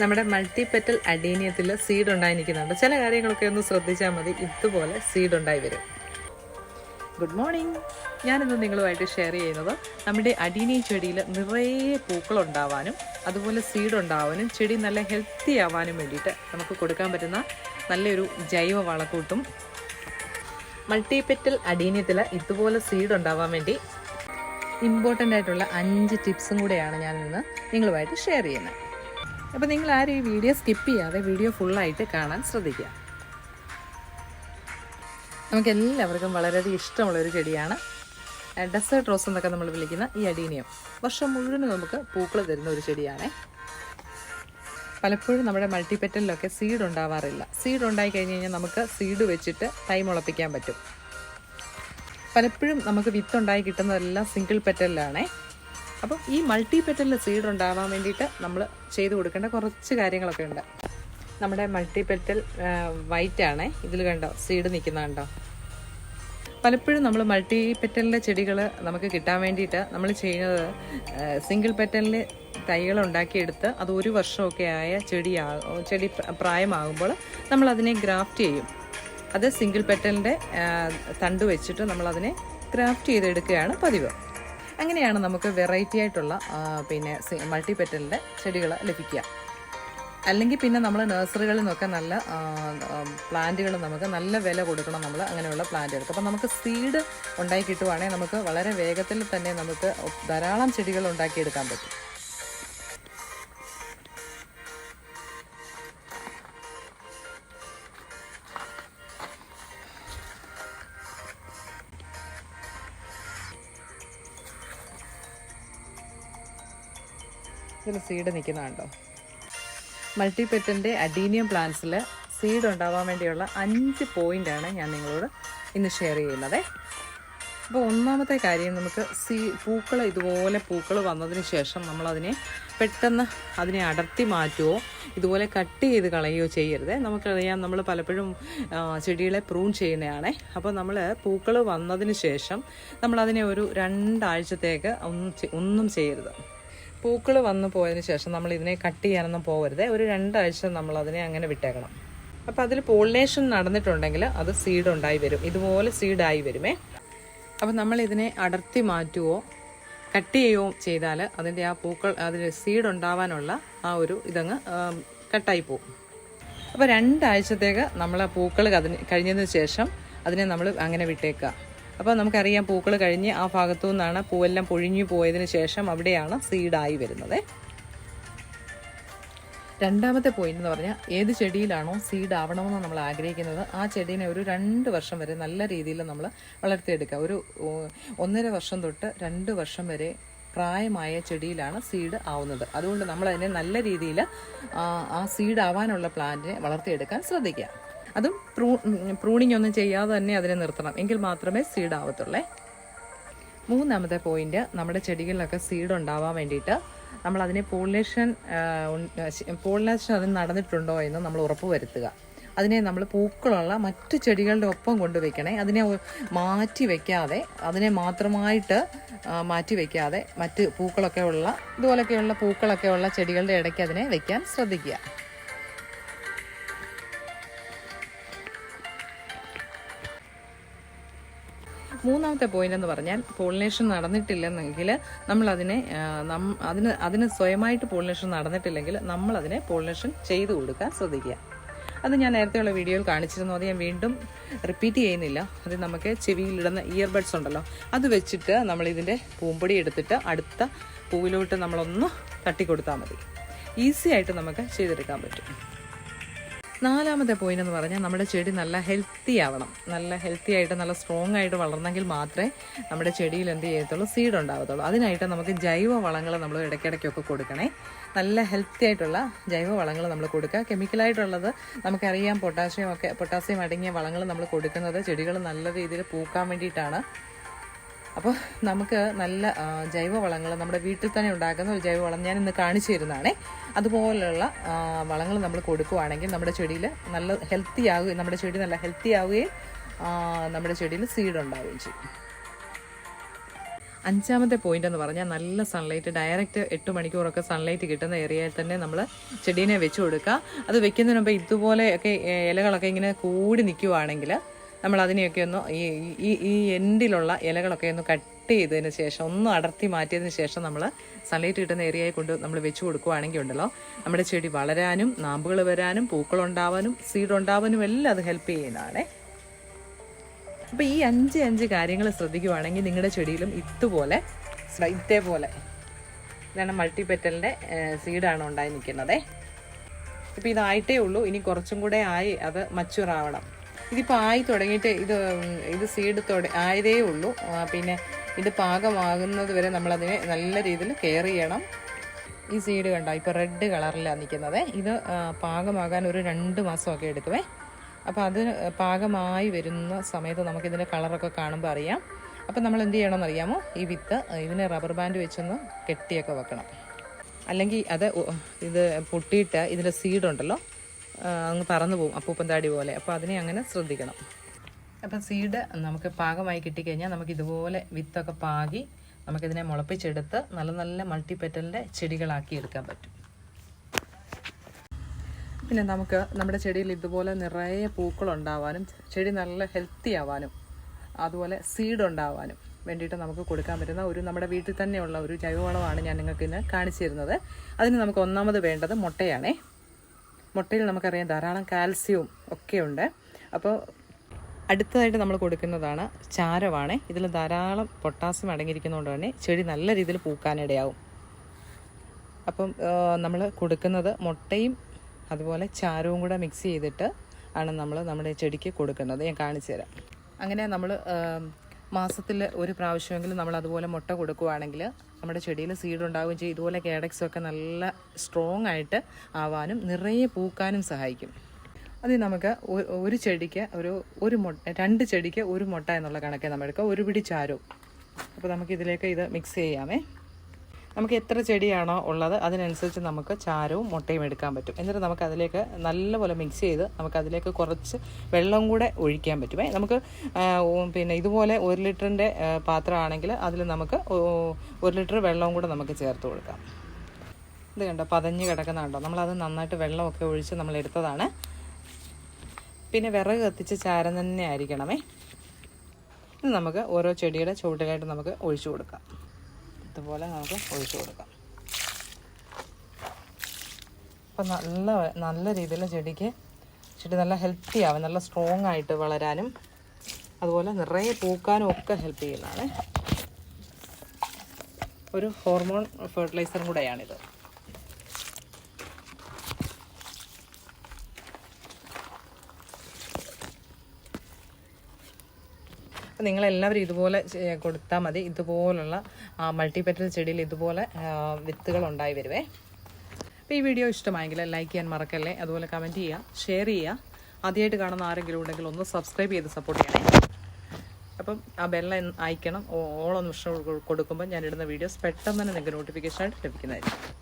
നമ്മുടെ multi petal അഡീനിയത്തിൽ seed ഉണ്ടായിരിക്കുന്നുണ്ട്. ചില കാര്യങ്ങളൊക്കെ ഒന്ന് ശ്രദ്ധിച്ചാൽ മതി. ഇതുപോലെ സീഡ് ഉണ്ടായി വരും. ഗുഡ് മോർണിംഗ് ഞാനിന്ന് നിങ്ങളുമായിട്ട് ഷെയർ ചെയ്യുന്നത് നമ്മുടെ അടീനി ചെടിയിൽ നിറയെ പൂക്കൾ ഉണ്ടാവാനും അതുപോലെ സീഡ് ഉണ്ടാവാനും ചെടി നല്ല ഹെൽത്തി ആവാനും വേണ്ടിയിട്ട് നമുക്ക് കൊടുക്കാൻ പറ്റുന്ന നല്ലൊരു ജൈവ വളക്കൂട്ടും മൾട്ടിപെറ്റൽ അടീനിയത്തിൽ ഇതുപോലെ സീഡ് ഉണ്ടാവാൻ വേണ്ടി ഇമ്പോർട്ടന്റ് ആയിട്ടുള്ള അഞ്ച് ടിപ്സും കൂടെയാണ് ഞാൻ ഇന്ന് നിങ്ങളുമായിട്ട് ഷെയർ ചെയ്യുന്നത്. അപ്പോൾ നിങ്ങൾ ആരും ഈ വീഡിയോ സ്കിപ്പ് ചെയ്യാതെ വീഡിയോ ഫുള്ളായിട്ട് കാണാൻ ശ്രദ്ധിക്കുക. നമുക്ക് എല്ലാവർക്കും വളരെയധികം ഇഷ്ടമുള്ളൊരു ചെടിയാണ്. ഡെസേർട്ട് റോസ് എന്നൊക്കെ നമ്മൾ വിളിക്കുന്ന ഈ അഡീനിയം വർഷം മുഴുവനും നമുക്ക് പൂക്കൾ തരുന്ന ഒരു ചെടിയാണ്. പലപ്പോഴും നമ്മുടെ മൾട്ടിപെറ്റലിലൊക്കെ സീഡ് ഉണ്ടാവാറില്ല. സീഡ് ഉണ്ടായി കഴിഞ്ഞ് കഴിഞ്ഞാൽ നമുക്ക് സീഡ് വെച്ചിട്ട് തൈ മുളപ്പിക്കാൻ പറ്റും. പലപ്പോഴും നമുക്ക് വിത്തുണ്ടായി കിട്ടുന്നതെല്ലാം സിംഗിൾ പെറ്റലിലാണേ അപ്പം ഈ മൾട്ടി പെറ്റലിൽ സീഡ് ഉണ്ടാവാൻ വേണ്ടിയിട്ട് നമ്മൾ ചെയ്ത് കൊടുക്കേണ്ട കുറച്ച് കാര്യങ്ങളൊക്കെ ഉണ്ട്. നമ്മുടെ മൾട്ടി പെറ്റൽ വൈറ്റ് ആണേ. ഇതിൽ കണ്ടോ? സീഡ് നിൽക്കുന്ന കണ്ടോ? പലപ്പോഴും നമ്മൾ മൾട്ടി പെറ്റലിന്റെ ചെടികൾ നമുക്ക് കിട്ടാൻ വേണ്ടിയിട്ട് നമ്മൾ ചെയ്യുന്നത് സിംഗിൾ പെറ്റലിൽ തൈകൾ ഉണ്ടാക്കിയെടുത്ത് അത് ഒരു വർഷമൊക്കെ ആയ ചെടിയാ ചെടി പ്രായമാകുമ്പോൾ നമ്മൾ അതിനെ ഗ്രാഫ്റ്റ് ചെയ്യും. അത് സിംഗിൾ പെറ്റലിന്റെ തണ്ട് വെച്ചിട്ട് നമ്മളതിനെ ഗ്രാഫ്റ്റ് ചെയ്തെടുക്കുകയാണ് പതിവ്. അങ്ങനെയാണ് നമുക്ക് വെറൈറ്റി ആയിട്ടുള്ള പിന്നെ മൾട്ടി പെറ്റലിന്റെ ചെടികൾ ലഭിക്കുക. അല്ലെങ്കിൽ പിന്നെ നമ്മൾ നഴ്സറികളിൽ നിന്നൊക്കെ നല്ല പ്ലാന്റുകൾ നമുക്ക് നല്ല വില കൊടുക്കണം നമ്മൾ അങ്ങനെയുള്ള പ്ലാന്റുകൾക്ക് അപ്പോൾ നമുക്ക് സീഡ് ഉണ്ടാക്കി കിട്ടുവാണെങ്കിൽ നമുക്ക് വളരെ വേഗത്തിൽ തന്നെ നമുക്ക് ധാരാളം ചെടികൾ ഉണ്ടാക്കിയെടുക്കാൻ പറ്റും. ഇതിൽ സീഡ് നിൽക്കുന്നതുണ്ടോ മൾട്ടിപെറ്റിന്റെ അഡീനിയം പ്ലാന്റ്സിൽ സീഡ് ഉണ്ടാവാൻ വേണ്ടിയുള്ള അഞ്ച് പോയിന്റാണ് ഞാൻ നിങ്ങളോട് ഇന്ന് ഷെയർ ചെയ്യുന്നത്. അപ്പോൾ ഒന്നാമത്തെ കാര്യം നമുക്ക് സീ പൂക്കൾ ഇതുപോലെ പൂക്കൾ വന്നതിന് ശേഷം നമ്മളതിനെ പെട്ടെന്ന് അതിനെ അടർത്തി മാറ്റുകയോ ഇതുപോലെ കട്ട് ചെയ്ത് കളയുകയോ ചെയ്യരുത്. നമുക്കറിയാം നമ്മൾ പലപ്പോഴും ചെടികളെ പ്രൂൺ ചെയ്യുന്നതാണ്. അപ്പോൾ നമ്മൾ പൂക്കൾ വന്നതിന് ശേഷം നമ്മളതിനെ ഒരു രണ്ടാഴ്ചത്തേക്ക് ഒന്നും ഒന്നും ചെയ്യരുത്. പൂക്കൾ വന്നു പോയതിന് ശേഷം നമ്മൾ ഇതിനെ കട്ട് ചെയ്യാനൊന്നും പോകരുത്. ഒരു രണ്ടാഴ്ച നമ്മൾ അതിനെ അങ്ങനെ വിട്ടേക്കണം. അപ്പോൾ അതിൽ പോളിനേഷൻ നടന്നിട്ടുണ്ടെങ്കിൽ അത് സീഡ് ഉണ്ടായി വരും. ഇതുപോലെ സീഡായി വരുമേ. അപ്പോൾ നമ്മൾ ഇതിനെ അടർത്തി മാറ്റുവോ കട്ട് ചെയ്യുകയോ ചെയ്താൽ അതിന്റെ ആ പൂക്കൾ അതിന് സീഡ് ഉണ്ടാവാനുള്ള ആ ഒരു ഇതങ്ങ് കട്ടായി പോകും. അപ്പോൾ രണ്ടാഴ്ചത്തേക്ക് നമ്മൾ ആ പൂക്കൾ കഴിഞ്ഞതിന് ശേഷം അതിനെ നമ്മൾ അങ്ങനെ വിട്ടേക്കുക. അപ്പോൾ നമുക്കറിയാം പൂക്കൾ കഴിഞ്ഞ് ആ ഭാഗത്തു നിന്നാണ് പൂവെല്ലാം പൊഴിഞ്ഞു പോയതിന് ശേഷം അവിടെയാണ് സീഡായി വരുന്നത്. രണ്ടാമത്തെ പോയിന്റ് എന്ന് പറഞ്ഞാൽ ഏത് ചെടിയിലാണോ സീഡ് ആവണമെന്ന് നമ്മൾ ആഗ്രഹിക്കുന്നത്. ആ ചെടീനെ ഒരു രണ്ട് വർഷം വരെ നല്ല രീതിയിൽ നമ്മൾ വളർത്തിയെടുക്കുക ഒരു ഒന്നര വർഷം തൊട്ട് രണ്ട് വർഷം വരെ പ്രായമായ ചെടിയിലാണ് സീഡ് ആവുന്നത്. അതുകൊണ്ട് നമ്മൾ അതിനെ നല്ല രീതിയിൽ ആ സീഡ് ആവാനുള്ള പ്ലാന്റിനെ വളർത്തിയെടുക്കാൻ ശ്രദ്ധിക്കുക. അതും പ്രൂ പ്രൂണിങ് ഒന്നും ചെയ്യാതെ തന്നെ അതിനെ നിർത്തണം. എങ്കിൽ മാത്രമേ സീഡ് ആവത്തുള്ളേ. മൂന്നാമത്തെ പോയിന്റ് നമ്മുടെ ചെടികളിലൊക്കെ സീഡ് ഉണ്ടാവാൻ വേണ്ടിയിട്ട് നമ്മൾ അതിനെ പോളിനേഷൻ പോളിനേഷൻ അതിന് നടന്നിട്ടുണ്ടോ എന്ന് നമ്മൾ ഉറപ്പ് വരുത്തുക. അതിനെ നമ്മൾ പൂക്കളുള്ള മറ്റു ചെടികളുടെ ഒപ്പം കൊണ്ടുവയ്ക്കണേ അതിനെ മാറ്റി വയ്ക്കാതെ അതിനെ മാത്രമായിട്ട് മാറ്റി വയ്ക്കാതെ മറ്റ് പൂക്കളൊക്കെ ഉള്ള ഇതുപോലൊക്കെയുള്ള പൂക്കളൊക്കെ ഉള്ള ചെടികളുടെ ഇടയ്ക്ക് അതിനെ വയ്ക്കാൻ ശ്രദ്ധിക്കുക. മൂന്നാമത്തെ പോയിന്റ് എന്ന് പറഞ്ഞാൽ പോളിനേഷൻ നടന്നിട്ടില്ലെന്നെങ്കിൽ നമ്മൾ അതിനെ ആ, നം- അതിന് അതിന് സ്വയമായിട്ട് പോളിനേഷൻ നടന്നിട്ടില്ലെങ്കിൽ നമ്മൾ അതിനെ പോളിനേഷൻ ചെയ്തു കൊടുക്കാൻ ശ്രദ്ധിക്കുക. അത് ഞാൻ നേരത്തെയുള്ള വീഡിയോയിൽ കാണിച്ചിരുന്നു. അത് ഞാൻ വീണ്ടും റിപ്പീറ്റ് ചെയ്യുന്നില്ല. അത് നമുക്ക് ചെവിയിലിടുന്ന ഇയർബഡ്സ് ഉണ്ടല്ലോ. അത് വെച്ചിട്ട് നമ്മൾ ഇതിന്റെ പൂമ്പൊടി എടുത്തിട്ട് അടുത്ത പൂവിലോട്ട് നമ്മളൊന്ന് തട്ടിക്കൊടുത്താൽ മതി. ഈസി ആയിട്ട് നമുക്ക് ചെയ്തെടുക്കാൻ പറ്റും. നാലാമത്തെ പോയിന്റ് എന്ന് പറഞ്ഞാൽ നമ്മുടെ ചെടി നല്ല ഹെൽത്തി ആവണം. നല്ല ഹെൽത്തി ആയിട്ട് നല്ല സ്ട്രോങ് ആയിട്ട് വളർന്നെങ്കിൽ മാത്രമേ നമ്മുടെ ചെടിയിൽ എന്ത് ചെയ്യത്തുള്ളൂ? സീഡ് ഉണ്ടാവത്തുള്ളൂ. അതിനായിട്ട് നമുക്ക് ജൈവ വളങ്ങൾ നമ്മൾ ഇടയ്ക്കിടയ്ക്കൊക്കെ കൊടുക്കണേ. നല്ല ഹെൽത്തി ആയിട്ടുള്ള ജൈവ വളങ്ങൾ നമ്മൾ കൊടുക്കുക. കെമിക്കലായിട്ടുള്ളത് നമുക്കറിയാം പൊട്ടാസ്യം ഒക്കെ പൊട്ടാസ്യം അടങ്ങിയ വളങ്ങൾ നമ്മൾ കൊടുക്കുന്നത് ചെടികൾ നല്ല രീതിയിൽ പൂക്കാൻ വേണ്ടിയിട്ടാണ്. അപ്പോൾ നമുക്ക് നല്ല ജൈവ ജൈവവളങ്ങൾ നമ്മുടെ വീട്ടിൽ തന്നെ ഉണ്ടാക്കുന്ന ഒരു ജൈവവളം ഞാൻ ഇന്ന് കാണിച്ചു തരുന്നതാണേ. അതുപോലെയുള്ള വളങ്ങൾ നമ്മൾ കൊടുക്കുവാണെങ്കിൽ നമ്മുടെ ചെടിയിൽ നല്ല ഹെൽത്തി ആവുകയും നമ്മുടെ ചെടി നല്ല ഹെൽത്തി ആവുകയും നമ്മുടെ ചെടിയിൽ സീഡ് ഉണ്ടാവുകയും ചെയ്യും. അഞ്ചാമത്തെ പോയിന്റ് എന്ന് പറഞ്ഞാൽ നല്ല സൺലൈറ്റ് ഡയറക്റ്റ് എട്ട് മണിക്കൂറൊക്കെ സൺലൈറ്റ് കിട്ടുന്ന ഏരിയയിൽ തന്നെ നമ്മൾ ചെടീനെ വെച്ചു കൊടുക്കുക. അത് വെക്കുന്നതിന് മുമ്പ് ഇതുപോലെയൊക്കെ ഇലകളൊക്കെ ഇങ്ങനെ കൂടി നിൽക്കുവാണെങ്കിൽ നമ്മൾ അതിനെയൊക്കെ ഒന്ന് ഈ ഈ എൻഡിലുള്ള ഇലകളൊക്കെ ഒന്ന് കട്ട് ചെയ്തതിന് ശേഷം ഒന്ന് അടർത്തി മാറ്റിയതിന് ശേഷം നമ്മൾ സൺലൈറ്റ് കിട്ടുന്ന ഏരിയയിൽ കൊണ്ട് നമ്മൾ വെച്ച് കൊടുക്കുവാണെങ്കിൽ ഉണ്ടല്ലോ. നമ്മുടെ ചെടി വളരാനും നാമ്പുകൾ വരാനും പൂക്കളുണ്ടാവാനും സീഡ് ഉണ്ടാവാനും എല്ലാം അത് ഹെൽപ്പ് ചെയ്യുന്നതാണേ. അപ്പോൾ ഈ അഞ്ച് അഞ്ച് കാര്യങ്ങൾ ശ്രദ്ധിക്കുവാണെങ്കിൽ നിങ്ങളുടെ ചെടിയിലും ഇതുപോലെ ഇതേപോലെ ഇതാണ് മൾട്ടിപെറ്റലിന്റെ സീഡാണ് ഉണ്ടായി നിൽക്കുന്നത്. ഇപ്പോൾ ഇതായിട്ടേ ഉള്ളൂ. ഇനി കുറച്ചും കൂടെ ആയി അത് മച്ചുറാവണം ഇതിപ്പോൾ ആയി തുടങ്ങിയിട്ട് ഇത് ഇത് സീഡ് തുട ആയതേ ഉള്ളൂ. പിന്നെ ഇത് പാകമാകുന്നത് വരെ നമ്മളതിനെ നല്ല രീതിയിൽ കെയർ ചെയ്യണം. ഈ സീഡ് കണ്ടോ? ഇപ്പോൾ റെഡ് കളറിലാണ് നിൽക്കുന്നത് ഇത് പാകമാകാൻ ഒരു രണ്ട് മാസമൊക്കെ എടുക്കുമേ അപ്പോൾ അത് പാകമായി വരുന്ന സമയത്ത് നമുക്കിതിന്റെ കളറൊക്കെ കാണുമ്പോൾ അറിയാം. അപ്പോൾ നമ്മൾ എന്ത് ചെയ്യണമെന്ന് അറിയാമോ? ഈ വിത്ത് ഇതിനെ റബ്ബർ ബാൻഡ് വെച്ചൊന്ന് കെട്ടിയൊക്കെ വെക്കണം. അല്ലെങ്കിൽ അത് ഇത് പൊട്ടിയിട്ട് ഇതിന്റെ സീഡുണ്ടല്ലോ അങ്ങ് പറന്നു പോകും അപ്പൂപ്പൻ താടി പോലെ. അപ്പോൾ അതിനെ അങ്ങനെ ശ്രദ്ധിക്കണം. അപ്പം സീഡ് നമുക്ക് പാകമായി കിട്ടിക്കഴിഞ്ഞാൽ നമുക്ക് ഇതുപോലെ വിത്തൊക്കെ പാകി നമുക്കിതിനെ മുളപ്പിച്ചെടുത്ത് നല്ല നല്ല മൾട്ടി പെറ്റലിന്റെ ചെടികളാക്കി എടുക്കാൻ പറ്റും. പിന്നെ നമുക്ക് നമ്മുടെ ചെടിയിൽ ഇതുപോലെ നിറയെ പൂക്കളുണ്ടാവാനും ചെടി നല്ല ഹെൽത്തി ആവാനും അതുപോലെ സീഡ് ഉണ്ടാവാനും വേണ്ടിയിട്ട് നമുക്ക് കൊടുക്കാൻ പറ്റുന്ന ഒരു നമ്മുടെ വീട്ടിൽ തന്നെയുള്ള ഒരു ജൈവവളമാണ് ഞാൻ നിങ്ങൾക്ക് ഇന്ന് കാണിച്ചു തരുന്നത്. അതിന് നമുക്ക് ഒന്നാമത് വേണ്ടത് മുട്ടയാണേ. മുട്ടയിൽ നമുക്കറിയാം ധാരാളം കാൽസ്യവും ഒക്കെ ഉണ്ട് അപ്പോൾ അടുത്തതായിട്ട് നമ്മൾ കൊടുക്കുന്നതാണ് ചാരമാണ് ഇതിൽ ധാരാളം പൊട്ടാസ്യം അടങ്ങിയിരിക്കുന്നതുകൊണ്ട് തന്നെ ചെടി നല്ല രീതിയിൽ പൂക്കാനിടയാവും അപ്പം നമ്മൾ കൊടുക്കുന്നത് മുട്ടയും അതുപോലെ ചാരവും കൂടെ മിക്സ് ചെയ്തിട്ട് ആണ് നമ്മൾ നമ്മുടെ ചെടിക്ക് കൊടുക്കുന്നത്. ഞാൻ കാണിച്ചു തരാം. അങ്ങനെ നമ്മൾ മാസത്തിൽ ഒരു പ്രാവശ്യമെങ്കിലും നമ്മൾ അതുപോലെ മുട്ട കൊടുക്കുകയാണെങ്കിൽ നമ്മുടെ ചെടിയിൽ സീഡ് ഉണ്ടാവുകയും ചെയ്യും. ഇതുപോലെ കേഡക്സൊക്കെ നല്ല സ്ട്രോങ് ആയിട്ട് ആവാനും നിറയെ പൂക്കാനും സഹായിക്കും. അത് നമുക്ക് ഒരു ചെടിക്ക് ഒരു ഒരു മുട്ട രണ്ട് ചെടിക്ക് ഒരു മുട്ട എന്നുള്ള കണക്കെ നമ്മൾ എടുക്കുക ഒരു പിടി ചാരവും അപ്പോൾ നമുക്ക് ഇതിലേക്ക് ഇത് മിക്സ് ചെയ്യാമേ. നമുക്ക് എത്ര ചെടിയാണോ ഉള്ളത് അതിനനുസരിച്ച് നമുക്ക് ചാരവും മുട്ടയും എടുക്കാൻ പറ്റും. എന്നിട്ട് നമുക്ക് അതിലേക്ക് നല്ലപോലെ മിക്സ് ചെയ്ത് നമുക്ക് അതിലേക്ക് കുറച്ച് വെള്ളം കൂടെ ഒഴിക്കാൻ പറ്റുമേ നമുക്ക് പിന്നെ ഇതുപോലെ ഒരു ലിറ്ററിന്റെ പാത്രമാണെങ്കിൽ അതിൽ നമുക്ക് ഒരു ലിറ്റർ വെള്ളവും കൂടെ നമുക്ക് ചേർത്ത് കൊടുക്കാം. ഇത് കണ്ടോ പതഞ്ഞ് കിടക്കുന്ന കണ്ടോ? നമ്മളത് നന്നായിട്ട് വെള്ളമൊക്കെ ഒഴിച്ച് നമ്മൾ എടുത്തതാണ്. പിന്നെ വിറക് കത്തിച്ച് ചാരം തന്നെ ആയിരിക്കണമേ. ഇത് നമുക്ക് ഓരോ ചെടിയുടെ ചുവട്ടിലായിട്ട് നമുക്ക് ഒഴിച്ചു കൊടുക്കാം. ഇതുപോലെ നമുക്ക് ഒഴിച്ചു കൊടുക്കാം. അപ്പം നല്ല നല്ല രീതിയിൽ ചെടിക്ക് ചെടി നല്ല ഹെൽത്തി ആവും നല്ല സ്ട്രോങ് ആയിട്ട് വളരാനും അതുപോലെ നിറയെ പൂക്കാനും ഒക്കെ ഹെൽപ്പ് ചെയ്യുന്നതാണ്. ഒരു ഹോർമോൺ ഫെർട്ടിലൈസറും കൂടെയാണിത്. അപ്പം നിങ്ങളെല്ലാവരും ഇതുപോലെ കൊടുത്താൽ മതി. ഇതുപോലുള്ള മൾട്ടിപെറ്റൽ ചെടിയിൽ ഇതുപോലെ വിത്തുകൾ ഉണ്ടായി വരുവേ. അപ്പോൾ ഈ വീഡിയോ ഇഷ്ടമായെങ്കിൽ ലൈക്ക് ചെയ്യാൻ മറക്കല്ലേ? അതുപോലെ കമന്റ് ചെയ്യുക ഷെയർ ചെയ്യുക ആദ്യമായിട്ട് കാണുന്ന ആരെങ്കിലും ഉണ്ടെങ്കിൽ ഒന്ന് സബ്സ്ക്രൈബ് ചെയ്ത് സപ്പോർട്ട് ചെയ്യണേ. അപ്പം ആ ബെല്ല അയക്കണം. ഓളം നിമിഷം കൊടുക്കുമ്പോൾ ഞാനിടുന്ന വീഡിയോസ് പെട്ടെന്ന് തന്നെ നിങ്ങൾക്ക് നോട്ടിഫിക്കേഷൻ ആയിട്ട് ലഭിക്കുന്നതായിരിക്കും.